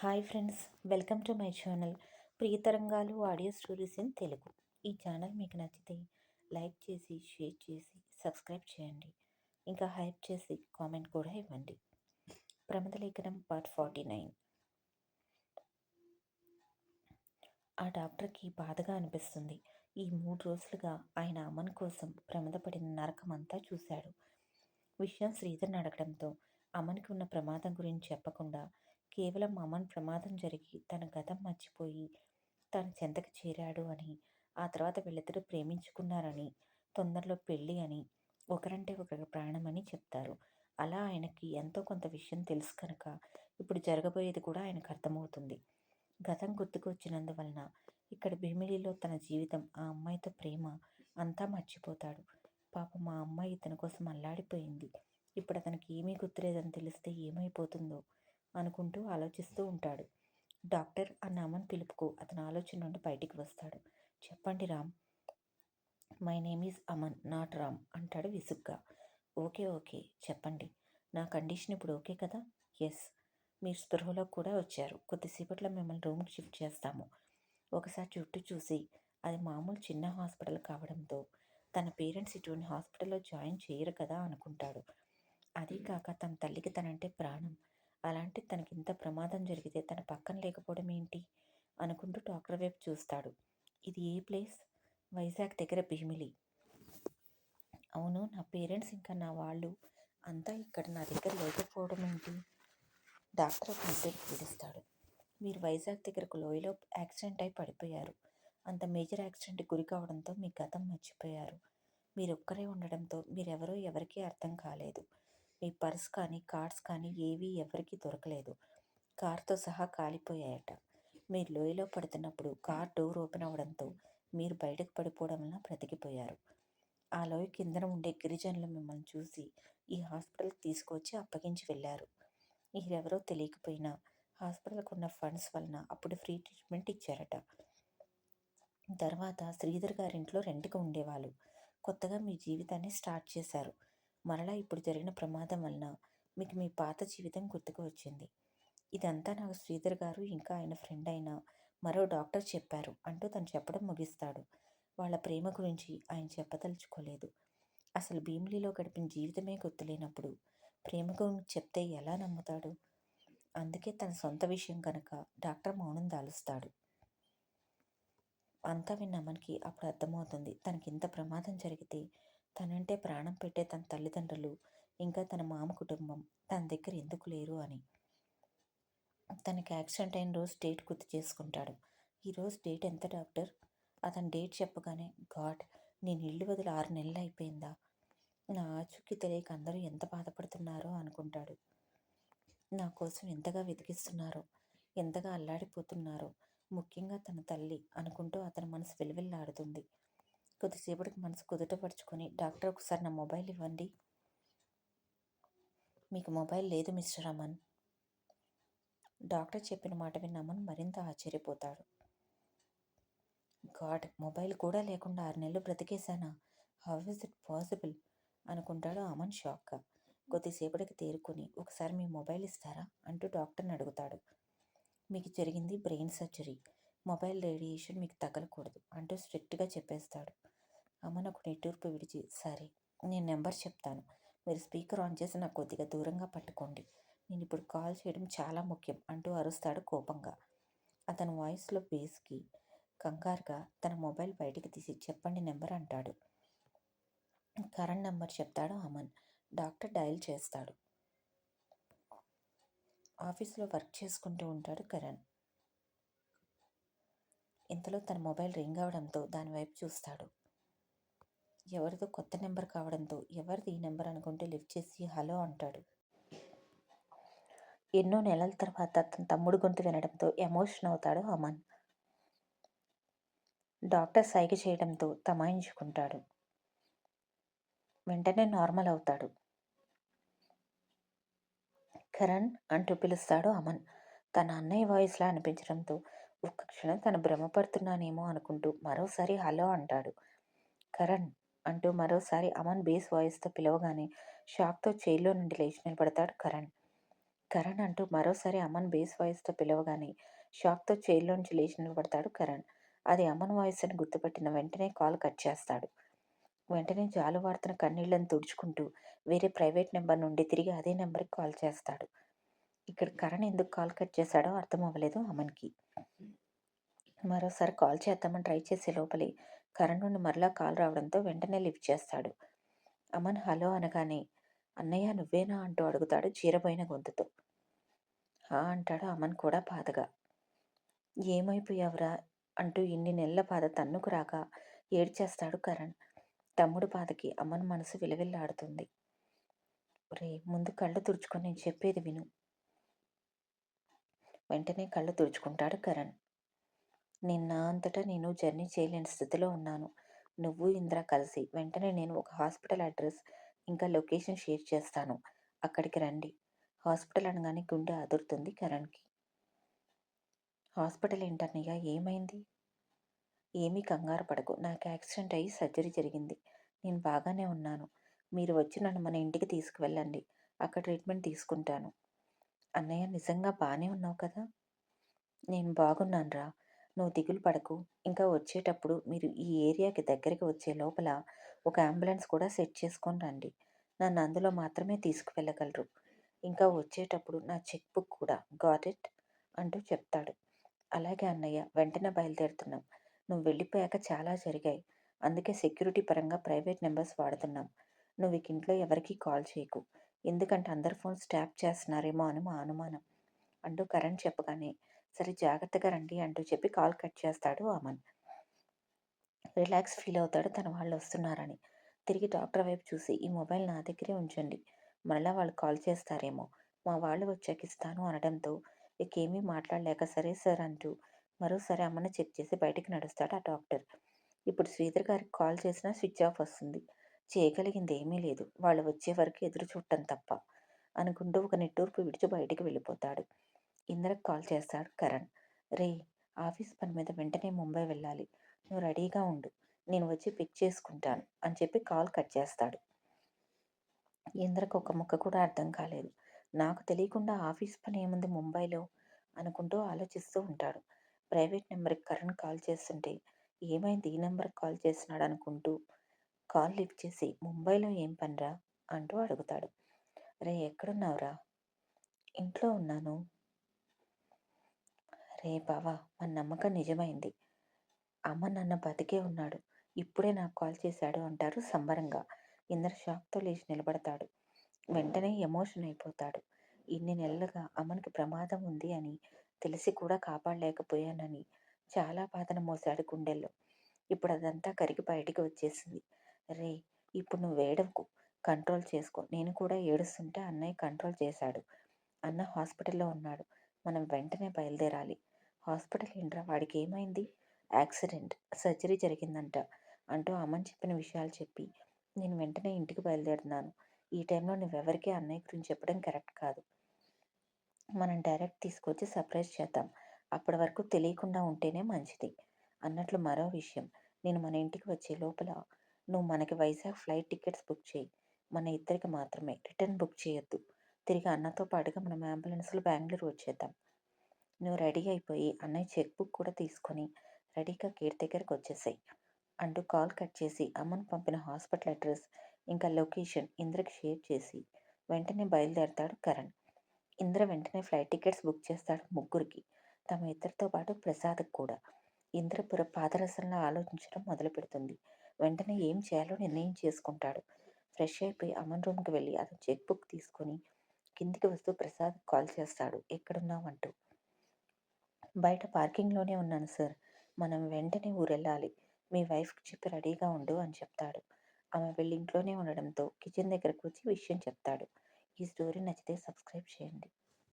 Hi friends welcome to my channel ప్రియతరంగాలు audio stories in Telugu. ఈ channel మీకు నచ్చితే like చేసి షేర్ చేసి సబ్స్క్రైబ్ చేయండి. ఇంకా హైప్ చేసి కామెంట్ కూడా ఇవ్వండి. ప్రమద లేఖనం పార్ట్ ఫార్టీ నైన్. ఆ డాక్టర్కి బాధగా అనిపిస్తుంది. ఈ మూడు రోజులుగా ఆయన అమ్మన్ కోసం ప్రమదపడిన నరకం అంతా చూశాడు. విషయం శ్రీధర్ని అడగడంతో అమన్కి ఉన్న ప్రమాదం గురించి చెప్పకుండా కేవలం అమన్ ప్రమాదం జరిగి తన గతం మర్చిపోయి తన చెంతకు చేరాడు అని ఆ తర్వాత వీళ్ళిద్దరూ ప్రేమించుకున్నారని తొందరలో పెళ్ళి అని ఒకరంటే ఒకరి ప్రాణమని చెప్తారు. అలా ఆయనకి ఎంతో కొంత విషయం తెలుసు కనుక ఇప్పుడు జరగబోయేది కూడా ఆయనకు అర్థమవుతుంది. గతం గుర్తుకొచ్చినందువలన ఇక్కడ భీమిలిలో తన జీవితం ఆ అమ్మాయితో ప్రేమ అంతా మర్చిపోతాడు. పాప మా అమ్మాయి ఇతని కోసం అల్లాడిపోయింది. ఇప్పుడు అతనికి ఏమీ గుర్తులేదని తెలిస్తే ఏమైపోతుందో అనుకుంటూ ఆలోచిస్తూ ఉంటాడు. డాక్టర్ అన్న అమ్మని పిలుపుకు అతని ఆలోచన నుండి బయటికి వస్తాడు. చెప్పండి Ram. My name is Aman not Ram అంటాడు విసుగ్గా. ఓకే ఓకే చెప్పండి. నా కండిషన్ ఇప్పుడు ఓకే కదా? ఎస్. మీరు స్పృహలో కూడా వచ్చారు. కొద్దిసేపట్లో మిమ్మల్ని రూమ్కి షిఫ్ట్ చేస్తాము. ఒకసారి చుట్టూ చూసి అది మామూలు చిన్న హాస్పిటల్ కావడంతో తన పేరెంట్స్ ఇటువంటి హాస్పిటల్లో జాయిన్ చేయరు కదా అనుకుంటాడు. అదీ కాక తన తల్లికి తనంటే ప్రాణం. అలాంటి తనకి ఇంత ప్రమాదం జరిగితే తన పక్కన లేకపోవడం ఏంటి? అనుకుంటూ డాక్టర్ వైపు చూస్తాడు. ఇది ఏ ప్లేస్? వైజాగ్ దగ్గర భీమిలి. అవును నా పేరెంట్స్ ఇంకా నా వాళ్ళు అంతా ఇక్కడ నా దగ్గర లేకపోవడం ఏంటి? డాక్టర్ ఒక నిద్రకి పీడిస్తాడు. మీరు వైజాగ్ దగ్గరకు లోయలో యాక్సిడెంట్ అయి పడిపోయారు. అంత మేజర్ యాక్సిడెంట్ గురి కావడంతో మీ గతం మర్చిపోయారు. మీరు ఒక్కరే ఉండడంతో మీరెవరో ఎవరికీ అర్థం కాలేదు. మీ పర్స్ కానీ కార్డ్స్ కానీ ఏవీ ఎవరికీ దొరకలేదు. కార్తో సహా కాలిపోయాయట. మీరు లోయలో పడుతున్నప్పుడు కార్ డోర్ ఓపెన్ అవ్వడంతో మీరు బయటకు పడిపోవడం వలన బ్రతికిపోయారు. ఆ లోయ కిందన ఉండే గిరిజనులు మిమ్మల్ని చూసి ఈ హాస్పిటల్కి తీసుకొచ్చి అప్పగించి వెళ్ళారు. మీరెవరో తెలియకపోయినా హాస్పిటల్కి ఉన్న ఫండ్స్ వలన అప్పుడు ఫ్రీ ట్రీట్మెంట్ ఇచ్చారట. తర్వాత శ్రీధర్ గారింట్లో రెంట్గా ఉండేవాళ్ళు. కొత్తగా మీ జీవితాన్ని స్టార్ట్ చేశారు. మరలా ఇప్పుడు జరిగిన ప్రమాదం వలన మీకు మీ పాత జీవితం గుర్తుకు వచ్చింది. ఇదంతా నాకు శ్రీధర్ గారు ఇంకా ఆయన ఫ్రెండ్ అయిన మరో డాక్టర్ చెప్పారు అంటూ తను చెప్పడం ముగిస్తాడు. వాళ్ళ ప్రేమ గురించి ఆయన చెప్పదలుచుకోలేదు. అసలు భీమిలిలో గడిపిన జీవితమే గుర్తులేనప్పుడు ప్రేమ గురించి చెప్తే ఎలా నమ్ముతాడు? అందుకే తన సొంత విషయం కనుక డాక్టర్ మౌనం దాలుస్తాడు. అంతా విన్న మనకి అప్పుడు అర్థమవుతుంది తనకి ఇంత ప్రమాదం జరిగితే తనంటే ప్రాణం పెట్టే తన తల్లిదండ్రులు ఇంకా తన మామ కుటుంబం తన దగ్గర ఎందుకు లేరు అని. తనకి యాక్సిడెంట్ అయిన రోజు డేట్ గుర్తు చేసుకుంటాడు. ఈరోజు డేట్ ఎంత డాక్టర్? అతను డేట్ చెప్పగానే గాడ్ నేను ఇల్లు వదిలి ఆరు నెలలు అయిపోయిందా? నా ఆచూకి తెలియక అందరూ ఎంత బాధపడుతున్నారో అనుకుంటాడు. నా కోసం ఎంతగా వెతికిస్తున్నారో ఎంతగా అల్లాడిపోతున్నారో ముఖ్యంగా తన తల్లి అనుకుంటూ అతని మనసు వెలువెల్లాడుతుంది. కొద్దిసేపటికి మనసు కుదుటపరుచుకొని డాక్టర్ ఒకసారి నా మొబైల్ ఇవ్వండి. మీకు మొబైల్ లేదు మిస్టర్ అమన్ డాక్టర్ చెప్పిన మాట విన్న అమన్ మరింత ఆశ్చర్యపోతాడు. గాడ్ మొబైల్ కూడా లేకుండా ఆరు నెలలు బ్రతికేశానా? How is it possible? అనుకుంటాడు అమన్ షాక్గా. కొద్దిసేపటికి తేరుకొని ఒకసారి మీ మొబైల్ ఇస్తారా అంటూ డాక్టర్ని అడుగుతాడు. మీకు జరిగింది బ్రెయిన్ సర్జరీ. మొబైల్ రేడియేషన్ మీకు తగలకూడదు అంటూ స్ట్రిక్ట్గా చెప్పేస్తాడు. అమ్మనకు నిట్టూర్పు విడిచి సరే నేను నెంబర్ చెప్తాను. మీరు స్పీకర్ ఆన్ చేసి నాకు కొద్దిగా దూరంగా పట్టుకోండి. నేను ఇప్పుడు కాల్ చేయడం చాలా ముఖ్యం అంటూ అరుస్తాడు కోపంగా. అతని వాయిస్లో బేస్కి కంగారుగా తన మొబైల్ బయటికి తీసి చెప్పండి నెంబర్ అంటాడు. కరెంట్ నెంబర్ చెప్తాడు అమన్. డాక్టర్ డయల్ చేస్తాడు. ఆఫీస్లో వర్క్ చేసుకుంటూ ఉంటాడు కరణ్. ఇంతలో తన మొబైల్ రింగ్ అవడంతో దాని వైపు చూస్తాడు. ఎవరిదో కొత్త నెంబర్ కావడంతో ఎవరిది ఈ నెంబర్ అనుకుంటే లిఫ్ట్ చేసి హలో అంటాడు. ఎన్నో నెలల తర్వాత తన తమ్ముడు గొంతు వినడంతో ఎమోషన్ అవుతాడు అమన్. డాక్టర్ సైగ చేయడంతో తమాయించుకుంటాడు. వెంటనే నార్మల్ అవుతాడు. కరణ్ అంటూ పిలుస్తాడు అమన్. తన అన్నయ్య వాయిస్లా అనిపించడంతో ఒక్క క్షణం తను భ్రమపడుతున్నానేమో అనుకుంటూ మరోసారి హలో అంటాడు. కరణ్ అంటూ మరోసారి అమన్ బేస్ వాయిస్తో పిలవగానే షాక్తో చైర్లో నుండి లేచి నిలబడతాడు కరణ్. కరణ్ అంటూ మరోసారి అమన్ బేస్ వాయిస్తో పిలవగానే షాక్తో చైర్లోంచి లేచి నిలబడతాడు కరణ్. అది అమన్ వాయిస్ అని గుర్తుపెట్టిన వెంటనే కాల్ కట్ చేస్తాడు. వెంటనే జాలువారుతున్న కన్నీళ్ళను తుడుచుకుంటూ వేరే ప్రైవేట్ నెంబర్ నుండి తిరిగి అదే నెంబర్కి కాల్ చేస్తాడు. ఇక్కడ కరణ్ ఎందుకు కాల్ కట్ చేశాడో అర్థం అవ్వలేదు అమన్కి. మరోసారి కాల్ చేద్దామని ట్రై చేసే లోపలే కరణ్ నుండి మరలా కాల్ రావడంతో వెంటనే లిఫ్ట్ చేస్తాడు. అమన్ హలో అనగానే అన్నయ్య నువ్వేనా? అంటూ అడుగుతాడు చీరబోయిన గొంతుతో. హా అంటాడు అమన్ కూడా బాధగా. ఏమైపోయావురా? అంటూ ఇన్ని నెలల బాధ తన్నుకు రాక ఏడ్చేస్తాడు కరణ్. తమ్ముడు బాధకి అమ్మన్ మనసు విలవిల్లాడుతుంది. రే ముందు కళ్ళు తుడుచుకొని నేను చెప్పేది విను. వెంటనే కళ్ళు తుడుచుకుంటాడు కరణ్. నిన్న అంతటా నేను జర్నీ చేయలేని స్థితిలో ఉన్నాను. నువ్వు ఇంద్ర కలిసి వెంటనే నేను ఒక హాస్పిటల్ అడ్రస్ ఇంకా లొకేషన్ షేర్ చేస్తాను. అక్కడికి రండి. హాస్పిటల్ అనగానే గుండె అదురుతుంది కరణ్కి. హాస్పిటల్ ఏంటన్నయ్య ఏమైంది? ఏమీ కంగారు పడకు. నాకు యాక్సిడెంట్ అయ్యి సర్జరీ జరిగింది. నేను బాగానే ఉన్నాను. మీరు వచ్చి నన్ను మన ఇంటికి తీసుకువెళ్ళండి. అక్కడ ట్రీట్మెంట్ తీసుకుంటాను. అన్నయ్య నిజంగా బాగానే ఉన్నావు కదా? నేను బాగున్నాను రా నువ్వు దిగులు పడకు. ఇంకా వచ్చేటప్పుడు మీరు ఈ ఏరియాకి దగ్గరికి వచ్చే లోపల ఒక అంబులెన్స్ కూడా సెట్ చేసుకొని రండి. నన్ను అందులో మాత్రమే తీసుకువెళ్ళగలరు. ఇంకా వచ్చేటప్పుడు నా చెక్ బుక్ కూడా గాట్ ఇట్ అంటూ చెప్తాడు. అలాగే అన్నయ్య వెంటనే బయలుదేరుతున్నాం. నువ్వు వెళ్ళిపోయాక చాలా జరిగాయి. అందుకే సెక్యూరిటీ పరంగా ప్రైవేట్ నెంబర్స్ వాడుతున్నాం. నువ్వు ఇక ఇంట్లో ఎవరికీ కాల్ చేయకు. ఎందుకంటే అందరు ఫోన్స్ ట్యాప్ చేస్తున్నారేమో అని మా అనుమానం అంటూ కరణ్ చెప్పగానే సరే జాగ్రత్తగా రండి అంటూ చెప్పి కాల్ కట్ చేస్తాడు అమన్. రిలాక్స్ ఫీల్ అవుతాడు తన వాళ్ళు వస్తున్నారని. తిరిగి డాక్టర్ వైపు చూసి ఈ మొబైల్ నా దగ్గరే ఉంచండి. మరలా వాళ్ళు కాల్ చేస్తారేమో. మా వాళ్ళు వచ్చాక ఇస్తాను అనడంతో ఇకేమీ మాట్లాడలేక సరే సార్ అంటూ మరోసారి అమ్మని చెక్ చేసి బయటికి నడుస్తాడు ఆ డాక్టర్. ఇప్పుడు శ్రీధర్ గారికి కాల్ చేసినా స్విచ్ ఆఫ్ వస్తుంది. చేయగలిగింది ఏమీ లేదు. వాళ్ళు వచ్చే వరకు ఎదురు చూడటం తప్ప అనుకుంటూ ఒక నిట్టూర్పు విడిచి బయటికి వెళ్ళిపోతాడు. ఇంద్రకు కాల్ చేస్తాడు కరణ్. రే ఆఫీస్ పని మీద వెంటనే ముంబై వెళ్ళాలి. నువ్వు రెడీగా ఉండు. నేను వచ్చి పిక్ చేసుకుంటాను అని చెప్పి కాల్ కట్ చేస్తాడు. ఇంద్రకు ఒక ముక్క కూడా అర్థం కాలేదు. నాకు తెలియకుండా ఆఫీస్ పని ఏముంది ముంబైలో? అనుకుంటూ ఆలోచిస్తూ ఉంటాడు. ప్రైవేట్ నెంబర్కి కరణ్ కాల్ చేస్తుంటే ఏమైంది ఈ నెంబర్కి కాల్ చేస్తున్నాడు అనుకుంటూ కాల్ లిఫ్ట్ చేసి ముంబైలో ఏం పనిరా? అంటూ అడుగుతాడు. రే ఎక్కడున్నావురా? ఇంట్లో ఉన్నాను. రే బావా మన నమ్మకం నిజమైంది. అమ్మ నన్న బతికే ఉన్నాడు. ఇప్పుడే నాకు కాల్ చేశాడు అంటారు సంబరంగా. ఇందర షాక్తో లేచి నిలబడతాడు. వెంటనే ఎమోషన్ అయిపోతాడు. ఇన్ని నెలలుగా అమ్మనికి ప్రమాదం ఉంది అని తెలిసి కూడా కాపాడలేకపోయానని చాలా బాధను మోసాడు గుండెల్లో. ఇప్పుడు అదంతా కరిగి బయటికి వచ్చేసింది. రే ఇప్పుడు నువ్వు వేడకు కంట్రోల్ చేసుకో. నేను కూడా ఏడుస్తుంటే అన్నయ్య కంట్రోల్ చేశాడు. అన్న హాస్పిటల్లో ఉన్నాడు. మనం వెంటనే బయలుదేరాలి. హాస్పిటల్ ఏంట్రా వాడికి ఏమైంది యాక్సిడెంట్. సర్జరీ జరిగిందంట. అంటూ అమ్మని చెప్పిన విషయాలు చెప్పి నేను వెంటనే ఇంటికి బయలుదేరుతున్నాను. ఈ టైంలో నువ్వెవరికీ అన్నయ్య గురించి చెప్పడం కరెక్ట్ కాదు. మనం డైరెక్ట్ తీసుకొచ్చి సర్ప్రైజ్ చేద్దాం. అప్పటి వరకు తెలియకుండా ఉంటేనే మంచిది. అన్నట్లు మరో విషయం. నేను మన ఇంటికి వచ్చే లోపల నువ్వు మనకి వైజాగ్ ఫ్లైట్ టికెట్స్ బుక్ చేయి. మన ఇద్దరికి మాత్రమే. రిటర్న్ బుక్ చేయొద్దు. తిరిగి అన్నతో పాటుగా మనం అంబులెన్స్లో బెంగళూరు వచ్చేద్దాం. నువ్వు రెడీ అయిపోయి అన్నయ్య చెక్ బుక్ కూడా తీసుకొని రెడీగా గేట్ దగ్గరకు వచ్చేసాయి. అంటూ కాల్ కట్ చేసి అమ్మను పంపిన హాస్పిటల్ అడ్రస్ ఇంకా లొకేషన్ ఇంద్రకి షేర్ చేసి వెంటనే బయలుదేరతాడు కరణ్. ఇంద్ర వెంటనే ఫ్లైట్ టికెట్స్ బుక్ చేస్తాడు ముగ్గురికి తమ ఇద్దరితో పాటు ప్రసాద్కి కూడా. ఇంద్రపుర పాదరసంలో ఆలోచించడం మొదలు పెడుతుంది. వెంటనే ఏం చేయాలో నిర్ణయం చేసుకుంటాడు. ఫ్రెష్ అయిపోయి అమన్ రూమ్కి వెళ్ళి అతను చెక్ బుక్ తీసుకొని కిందికి వస్తూ ప్రసాద్ కాల్ చేస్తాడు. ఎక్కడున్నావంటూ బయట పార్కింగ్లోనే ఉన్నాను సార్. మనం వెంటనే ఊరెళ్ళాలి. మీ వైఫ్కి చెప్పి రెడీగా ఉండు అని చెప్తాడు. ఆమె వెళ్ళి ఇంట్లోనే ఉండడంతో కిచెన్ దగ్గరకు వచ్చి విషయం చెప్తాడు. ఈ స్టోరీ నచ్చితే సబ్స్క్రైబ్ చేయండి.